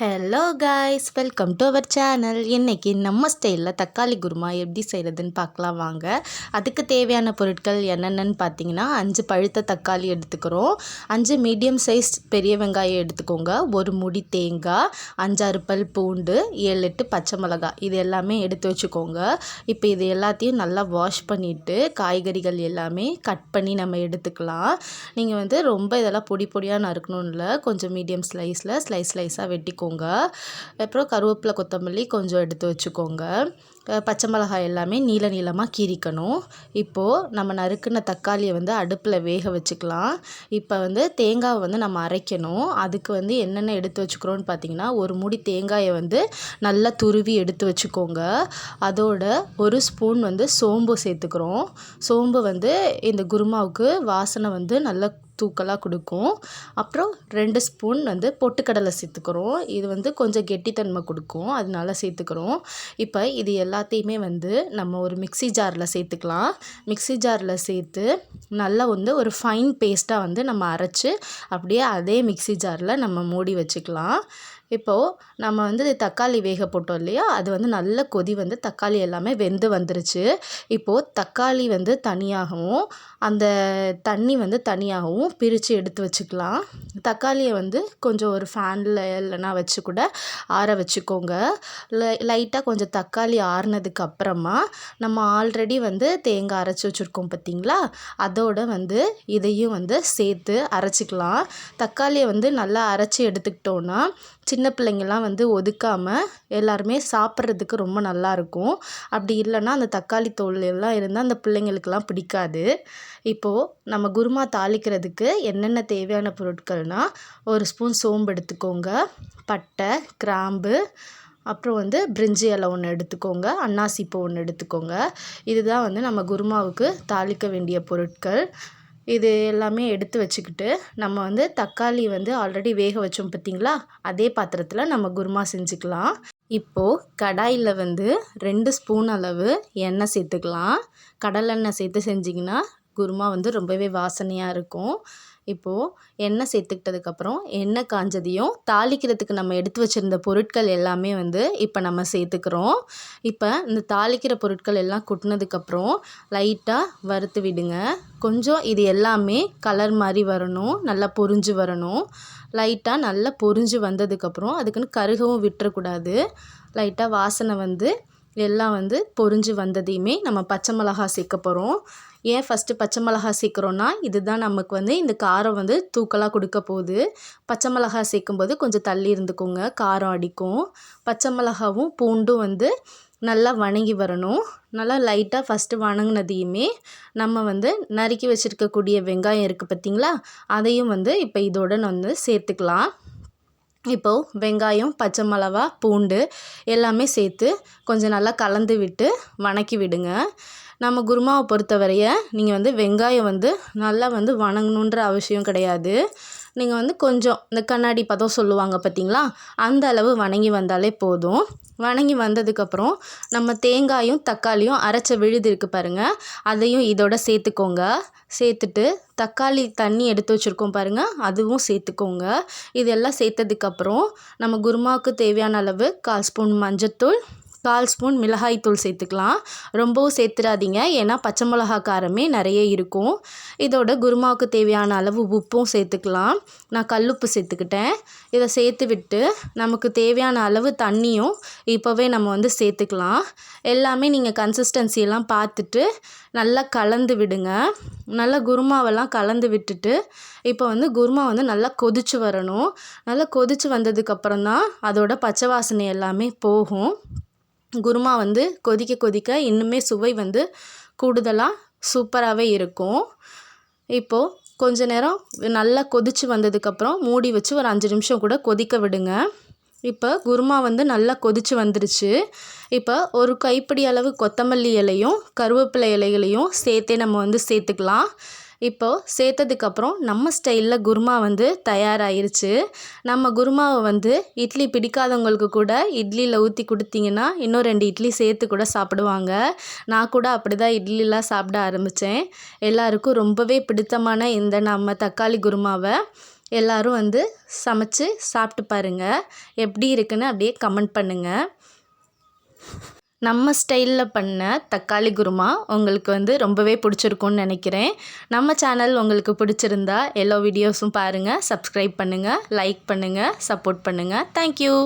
Hello guys welcome to our channel இன்றைக்கி நம்ம ஸ்டைலில் தக்காளி குருமா எப்படி செய்கிறதுன்னு பார்க்கலாம் வாங்க. அதுக்கு தேவையான பொருட்கள் என்னென்னு பார்த்தீங்கன்னா அஞ்சு பழுத்த தக்காளி எடுத்துக்கிறோம். அஞ்சு மீடியம் சைஸ் பெரிய வெங்காயம் எடுத்துக்கோங்க. ஒரு முடி தேங்காய் அஞ்சாறு பல் பூண்டு ஏழு எட்டு பச்சை மிளகாய். இது எல்லாமே எடுத்து வச்சுக்கோங்க. இப்போ இது எல்லாத்தையும் நல்லா வாஷ் பண்ணிவிட்டு காய்கறிகள் எல்லாமே கட் பண்ணி நம்ம எடுத்துக்கலாம். நீங்கள் வந்து ரொம்ப இதெல்லாம் பொடி பொடியாக நறுக்கணும்ல கொஞ்சம் மீடியம் ஸ்லைஸில் ஸ்லைஸ் ஸ்லைஸாக வெட்டிக்கோங்க. வச்சுக்கோங்க அப்புறம் கருவேப்பிலை கொத்தமல்லி கொஞ்சம் எடுத்து வச்சுக்கோங்க. பச்சை மிளகாய் எல்லாமே நீள நீளமாக கீரிக்கணும் இப்போது நம்ம நறுக்குன தக்காளியை வந்து அடுப்பில் வேக வச்சுக்கலாம். இப்போ வந்து தேங்காவை வந்து நம்ம அரைக்கணும். அதுக்கு வந்து என்னென்ன எடுத்து வச்சுக்கிறோன்னு பார்த்தீங்கன்னா ஒரு முடி தேங்காயை வந்து நல்லா துருவி எடுத்து வச்சுக்கோங்க. அதோட ஒரு ஸ்பூன் வந்து சோம்பு சேர்த்துக்கிறோம். சோம்பு வந்து இந்த குருமாவுக்கு வாசனை வந்து நல்லா தூக்கலாக கொடுக்கும். அப்புறம் ரெண்டு ஸ்பூன் வந்து பொட்டுக்கடலை சேர்த்துக்கிறோம். இது வந்து கொஞ்சம் கெட்டித்தன்மை கொடுக்கும். அதனால சேர்த்துக்கிறோம். இப்போ இது எல்லாத்தையுமே வந்து நம்ம ஒரு மிக்சி ஜாரில் சேர்த்துக்கலாம். மிக்சி ஜாரில் சேர்த்து நல்லா வந்து ஒரு ஃபைன் பேஸ்ட்டாக வந்து நம்ம அரைச்சி அப்படியே அதே மிக்சி ஜாரில் நம்ம மூடி வச்சுக்கலாம். இப்போது நம்ம வந்து தக்காளி வேக போட்டோம் இல்லையா? அது வந்து நல்ல கொதி வந்து தக்காளி எல்லாமே வெந்து வந்துருச்சு. இப்போது தக்காளி வந்து தனியாகவும் அந்த தண்ணி வந்து தனியாகவும் பிரித்து எடுத்து வச்சுக்கலாம். தக்காளியை வந்து கொஞ்சம் ஒரு ஃபேனில் இல்லைனா வச்சு கூட ஆற வச்சுக்கோங்க. லை லைட்டாக கொஞ்சம் தக்காளி ஆறுனதுக்கு அப்புறமா நம்ம ஆல்ரெடி வந்து தேங்காய் அரைச்சி வச்சுருக்கோம் பார்த்திங்களா? அதோட வந்து இதையும் வந்து சேர்த்து அரைச்சிக்கலாம். தக்காளியை வந்து நல்லா அரைச்சி எடுத்துக்கிட்டோன்னா சின்ன பிள்ளைங்கள்லாம் வந்து ஒதுக்காமல் எல்லாருமே சாப்பிட்றதுக்கு ரொம்ப நல்லாயிருக்கும். அப்படி இல்லைன்னா அந்த தக்காளி தோல் எல்லாம் இருந்தால் அந்த பிள்ளைங்களுக்கெல்லாம் பிடிக்காது. இப்போது நம்ம குருமா தாளிக்கிறதுக்கு என்னென்ன தேவையான பொருட்கள்னால் ஒரு ஸ்பூன் சோம்பு எடுத்துக்கோங்க பட்டை கிராம்பு அப்புறம் வந்து பிரிஞ்சி இலை ஒன்று எடுத்துக்கோங்க அன்னாசிப்பூ ஒன்று எடுத்துக்கோங்க. இதுதான் வந்து நம்ம குருமாவுக்கு தாளிக்க வேண்டிய பொருட்கள். இது எல்லாமே எடுத்து வச்சுக்கிட்டு நம்ம வந்து தக்காளி வந்து ஆல்ரெடி வேக வச்சோம் பார்த்திங்களா? அதே பாத்திரத்தில் நம்ம குருமா செஞ்சுக்கலாம். இப்போது கடாயில் வந்து ரெண்டு ஸ்பூன் அளவு எண்ணெய் சேர்த்துக்கலாம். கடலெண்ணெய் சேர்த்து செஞ்சிங்கன்னா குருமா வந்து ரொம்பவே வாசனையாக இருக்கும். இப்போது எண்ணெய் சேர்த்துக்கிட்டதுக்கப்புறம் எண்ணெய் காஞ்சதையும் தாளிக்கிறதுக்கு நம்ம எடுத்து வச்சுருந்த பொருட்கள் எல்லாமே வந்து இப்போ நம்ம சேர்த்துக்கிறோம். இப்போ இந்த தாளிக்கிற பொருட்கள் எல்லாம் கொட்டினதுக்கப்புறம் லைட்டாக வறுத்து விடுங்க. கொஞ்சம் இது எல்லாமே கலர் மாதிரி வரணும் நல்லா பொரிஞ்சு வரணும். லைட்டாக நல்லா பொரிஞ்சு வந்ததுக்கப்புறம் அதுக்குன்னு கருகவும் விட்டுறக்கூடாது. லைட்டாக வாசனை வந்து எல்லாம் வந்து பொரிஞ்சு வந்ததையுமே நம்ம பச்சை மிளகா சேர்க்க போகிறோம் ஏன் ஃபஸ்ட்டு பச்சை மிளகா சேர்க்குறோன்னா இதுதான் நமக்கு வந்து இந்த காரம் வந்து தூக்கலாக கொடுக்க போகுது. பச்சை மிளகா சேர்க்கும்போது கொஞ்சம் தள்ளி இருந்துக்கோங்க காரம் அடிக்கும். பச்சை மிளகாவும் பூண்டும் வந்து நல்லா வணங்கி வரணும். நல்லா லைட்டாக ஃபஸ்ட்டு வணங்கினதையுமே நம்ம வந்து நறுக்கி வச்சுருக்கக்கூடிய வெங்காயம் இருக்குது பார்த்திங்களா அதையும் வந்து இப்போ இதோட வந்து சேர்த்துக்கலாம். இப்போது வெங்காயம் பச்சை மிளவா பூண்டு எல்லாமே சேர்த்து கொஞ்சம் நல்லா கலந்து விட்டு வணக்கி விடுங்க. நம்ம குருமாவை பொறுத்தவரைய நீங்கள் வந்து வெங்காயம் வந்து நல்லா வந்து வணங்கணுன்ற அவசியம் கிடையாது. நீங்கள் வந்து கொஞ்சம் இந்த கண்ணாடி பதம் சொல்லுவாங்க பார்த்தீங்களா அந்த அளவு வணங்கி வந்தாலே போதும். வணங்கி வந்ததுக்கப்புறம் நம்ம தேங்காயும் தக்காளியும் அரைச்ச விழுது இருக்குது பாருங்கள் அதையும் இதோட சேர்த்துக்கோங்க. சேர்த்துட்டு தக்காளி தண்ணி எடுத்து வச்சுருக்கோம் பாருங்கள் அதுவும் சேர்த்துக்கோங்க. இதெல்லாம் சேர்த்ததுக்கப்புறம் நம்ம குருமாவுக்கு தேவையான அளவு கால் ஸ்பூன் மஞ்சத்தூள் கால் ஸ்பூன் மிளகாய்த்தூள் சேர்த்துக்கலாம். ரொம்பவும் சேர்த்துடாதீங்க. ஏன்னா பச்சை மிளகா காரமே நிறைய இருக்கும். இதோட குருமாவுக்கு தேவையான அளவு உப்பும் சேர்த்துக்கலாம். நான் கல்லுப்பு சேர்த்துக்கிட்டேன். இதை சேர்த்து விட்டு நமக்கு தேவையான அளவு தண்ணியும் இப்போவே நம்ம வந்து சேர்த்துக்கலாம். எல்லாமே நீங்கள் கன்சிஸ்டன்சியெல்லாம் பார்த்துட்டு நல்லா கலந்து விடுங்க. நல்லா குருமாவெல்லாம் கலந்து விட்டுட்டு இப்போ வந்து குருமா வந்து நல்லா கொதித்து வரணும். நல்லா கொதித்து வந்ததுக்கப்புறம் தான் அதோட பச்சை வாசனை எல்லாமே போகும். குருமா வந்து கொதிக்க கொதிக்க இன்னுமே சுவை வந்து கூடுதலாக சூப்பராகவே இருக்கும். இப்போது கொஞ்ச நேரம் நல்லா கொதித்து வந்ததுக்கப்புறம் மூடி வச்சு ஒரு அஞ்சு நிமிஷம் கூட கொதிக்க விடுங்க. இப்போ குருமா வந்து நல்லா கொதித்து வந்துருச்சு. இப்போ ஒரு கைப்பிடி அளவு கொத்தமல்லி இலையும் கருவேப்பிலை இலைகளையும் சேர்த்தே நம்ம வந்து சேர்த்துக்கலாம். இப்போது சேர்த்ததுக்கப்புறம் நம்ம ஸ்டைலில் குருமா வந்து தயாராகிருச்சு நம்ம குருமாவை வந்து இட்லி பிடிக்காதவங்களுக்கு கூட இட்லியில் ஊற்றி கொடுத்தீங்கன்னா இன்னும் ரெண்டு இட்லி சேர்த்து கூட சாப்பிடுவாங்க. நான் கூட அப்படி தான் இட்லிலாம் சாப்பிட ஆரம்பித்தேன் எல்லாருக்கும் ரொம்பவே பிடித்தமான இந்த நம்ம தக்காளி குருமாவை எல்லோரும் வந்து சமைச்சு சாப்பிட்டு பாருங்கள் எப்படி இருக்குன்னு அப்படியே கமெண்ட் பண்ணுங்கள் நம்ம ஸ்டைலில் பண்ண தக்காளி குருமா உங்களுக்கு வந்து ரொம்பவே பிடிச்சிருக்கும்னு நினைக்கிறேன். நம்ம சேனல் உங்களுக்கு பிடிச்சிருந்தா எல்லா வீடியோஸும் பாருங்கள் சப்ஸ்கிரைப் பண்ணுங்கள் லைக் பண்ணுங்கள் சப்போர்ட் பண்ணுங்கள் தேங்க்யூ